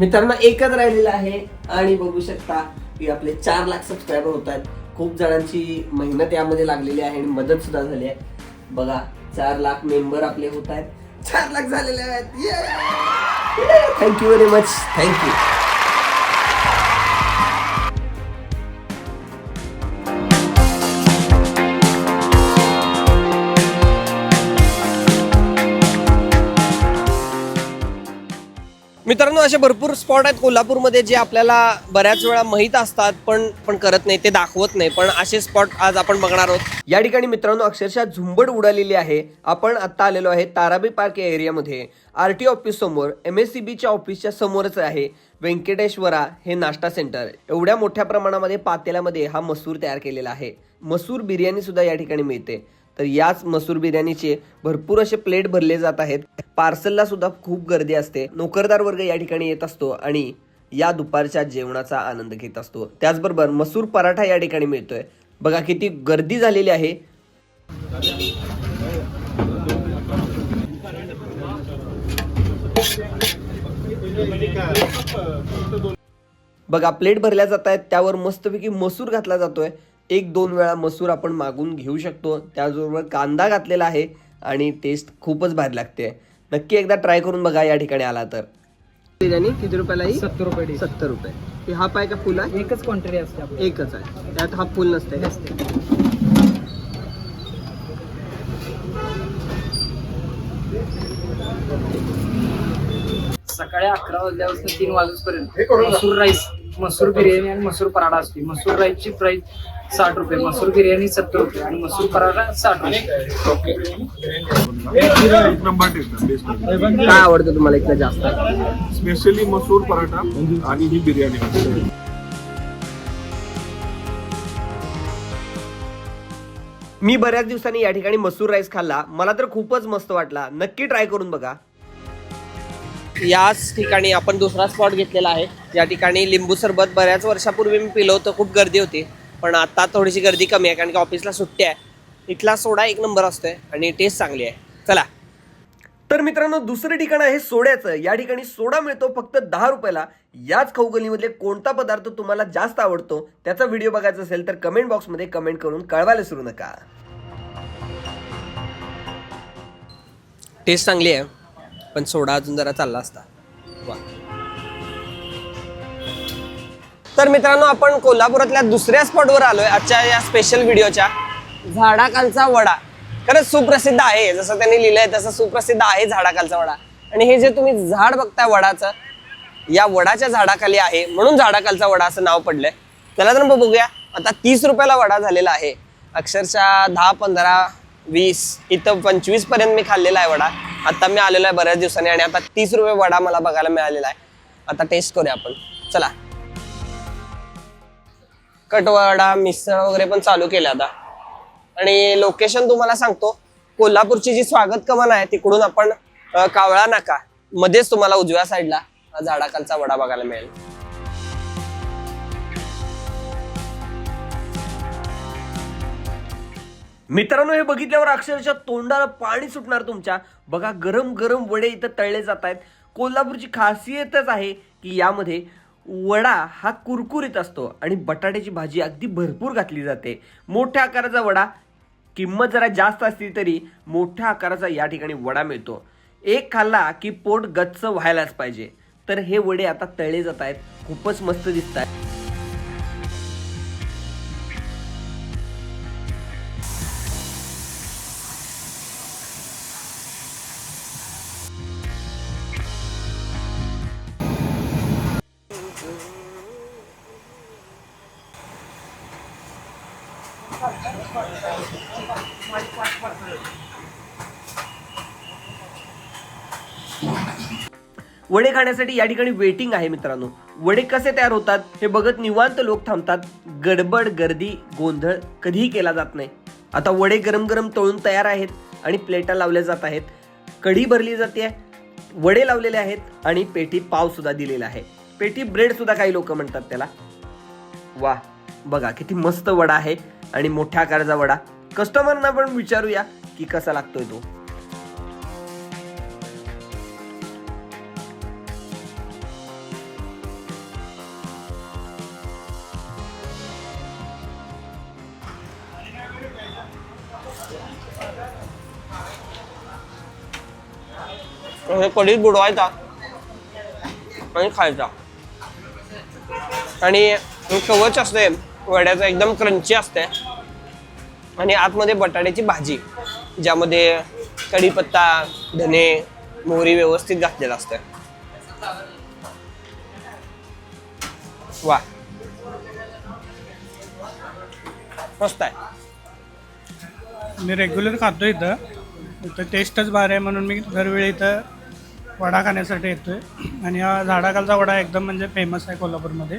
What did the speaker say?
मित्रांनो एकच राहिलेला आहे आणि बघू शकता की आपले चार लाख सबस्क्रायबर होत आहेत. खूप जणांची मेहनत यामध्ये लागलेली आहे आणि मदत सुद्धा झाली आहे. बघा चार लाख मेंबर आपले होत आहेत. चार लाख झालेले आहेत. थँक्यू व्हेरी मच थँक्यू मित्रांनो असे भरपूर स्पॉट आहेत. कोल्हापूरमध्ये जे आपल्याला बऱ्याच वेळा माहीत असतात पण पण करत नाही ते दाखवत नाही. पण असे स्पॉट आज आपण बघणार आहोत. या ठिकाणी मित्रांनो अक्षरशः झुंबड उडालेली आहे. आपण आता आलेलो आहे ताराबी पार्क या एरियामध्ये आर टी ऑफिस समोर एम एस सी बीच्या ऑफिसच्या समोरच आहे व्यंकटेश्वरा हे नाश्ता सेंटर एवढ्या मोठ्या प्रमाणामध्ये पातेल्यामध्ये हा मसूर तयार केलेला आहे. मसूर बिर्याणी सुद्धा या ठिकाणी मिळते. तर याच मसूर बिर्याणीचे भरपूर असे प्लेट भरले जात आहेत. पार्सलला सुद्धा खूप गर्दी असते. नोकरदार वर्ग या ठिकाणी येत असतो आणि या दुपारच्या जेवणाचा आनंद घेत असतो. त्याचबरोबर मसूर पराठा या ठिकाणी मिळतोय. बघा किती गर्दी झालेली आहे. बघा प्लेट भरल्या जात आहेत. त्यावर मस्तपैकी मसूर घातला जातोय. एक दोन वेळा मसूर आपण मागून घेऊ शकतो. त्याचबरोबर कांदा घातलेला आहे आणि टेस्ट खूपच भारी लागते. नक्की एकदा ट्राय करून बघा या ठिकाणी आला तर. बिर्याणी किती रुपयाला ही? सत्तर रुपये सत्तर रुपये. हा पाय का फुल आहे? एकच क्वांटिटी असते एकच आहे. त्यात हा फुल नसते नसते. सकाळी अकरा वाजल्यापासून तीन वाजेपर्यंत मसूर राईस मसूर बिर्याणी आणि मसूर पराठा असते मसूर राईसची प्राइस साठ रुपये मसूर बिर्याणी सत्तर रुपये आणि मसूर पराठा साठ रुपये. काय आवडतं तुम्हाला इथलं जास्त? स्पेशली मसूर पराठा आणि ही बिर्याणी. मी बऱ्याच दिवसांनी या ठिकाणी मसूर राईस खाल्ला. मला तर खूपच मस्त वाटला. नक्की ट्राय करून बघा. याच ठिकाणी आपण दुसरा स्पॉट घेतलेला आहे. या ठिकाणी लिंबू सरबत बऱ्याच वर्षापूर्वी मी पिलं होतं खूप गर्दी होती. पण आता थोडीशी गर्दी कमी आहे कारण की ऑफिसला सुट्टी आहे. इथला सोडा एक नंबर असतोय आणि टेस्ट चांगली आहे. चला. तर मित्रांनो दुसरं ठिकाण आहे सोड्याचं. या ठिकाणी सोडा मिळतो फक्त दहा रुपयाला. याच खाऊगलीमधले कोणता पदार्थ तुम्हाला जास्त आवडतो त्याचा व्हिडिओ बघायचा असेल तर कमेंट बॉक्समध्ये कमेंट करून कळवायला विसरू नका. टेस्ट चांगली आहे. पण सोडा अजून जरा चालला असता. वा. तर मित्रांनो आपण कोल्हापुरातल्या दुसऱ्या स्पॉटवर आलोय. आजच्या या स्पेशल व्हिडिओच्या झाडाखालचा वडा. खरंच सुप्रसिद्ध आहे. जसं त्यांनी लिहिलंय तसं सुप्रसिद्ध आहे झाडाखालचा वडा. आणि हे जे तुम्ही झाड बघताय वडाचं या वडाच्या झाडाखाली आहे. म्हणून झाडाखालचा वडा असं नाव पडलंय. त्याला तर मग बघूया. आता तीस रुपयाला वडा झालेला आहे. अक्षरशः दहा पंधरा वीस इथं पंचवीसपर्यंत मी खाल्लेला आहे वडा. आता मी आलेलो आहे बऱ्याच दिवसांनी आणि आता तीस रुपये वडा मला बघायला मिळालेला आहे. आता टेस्ट करूया आपण. चला. कटवडा मिसळ वगैरे पण चालू केलं आता. आणि लोकेशन तुम्हाला सांगतो कोल्हापूरची जी स्वागत कमान आहे तिकडून आपण कावळा नाका. मध्येच तुम्हाला उजव्या साईडला झाडाखालचा वडा बघायला मिळेल. मित्रांनो हे बघितल्यावर अक्षरशः तोंडाला पाणी सुटणार तुमच्या. बघा गरम गरम वडे इथं तळले जात आहेत. कोल्हापूरची खासियतच आहे की यामध्ये वडा हा कुरकुरीत असतो आणि बटाट्याची भाजी अगदी भरपूर घातली जाते. मोठ्या आकाराचा वडा किंमत जरा जास्त असली तरी मोठ्या आकाराचा या ठिकाणी वडा मिळतो. एक खाल्ला की पोट गच्च व्हायलाच पाहिजे. तर हे वडे आता तळले जात आहेत. खूपच मस्त दिसत आहेत. वडे खाण्यासाठी या ठिकाणी वेटिंग आहे मित्रांनो. वडे कसे तयार होतात हे बघत निवांत लोक थांबतात. गडबड गर्दी गोंधळ कधीही केला जात नाही. आता वडे गरम गरम तळून तयार आहेत आणि प्लेटा लावल्या जात आहेत. कढी भरली जाते. वडे लावलेले आहेत आणि पेटी पाव सुद्धा दिलेला आहे. पेटी ब्रेड सुद्धा काही लोक म्हणतात त्याला. वा बघा किती मस्त वडा आहे. आणि मोठ्या आकाराचा वडा. कस्टमरना पण विचारूया की कसा लागतोय तो. कडीत बुडवायचा आणि खायचा. आणि कवच असते. वड्याचं एकदम क्रंची असते. आणि आतमध्ये बटाट्याची भाजी ज्यामध्ये कढीपत्ता धने मोहरी व्यवस्थित घातलेला असतं. वा. मस्त आहे. मी रेग्युलर खातो इथं. इथं टेस्टच बार आहे म्हणून मी दरवेळी इथं वडा खाण्यासाठी येतोय. आणि हा झाडाखालचा वडा एकदम म्हणजे फेमस आहे कोल्हापूरमध्ये.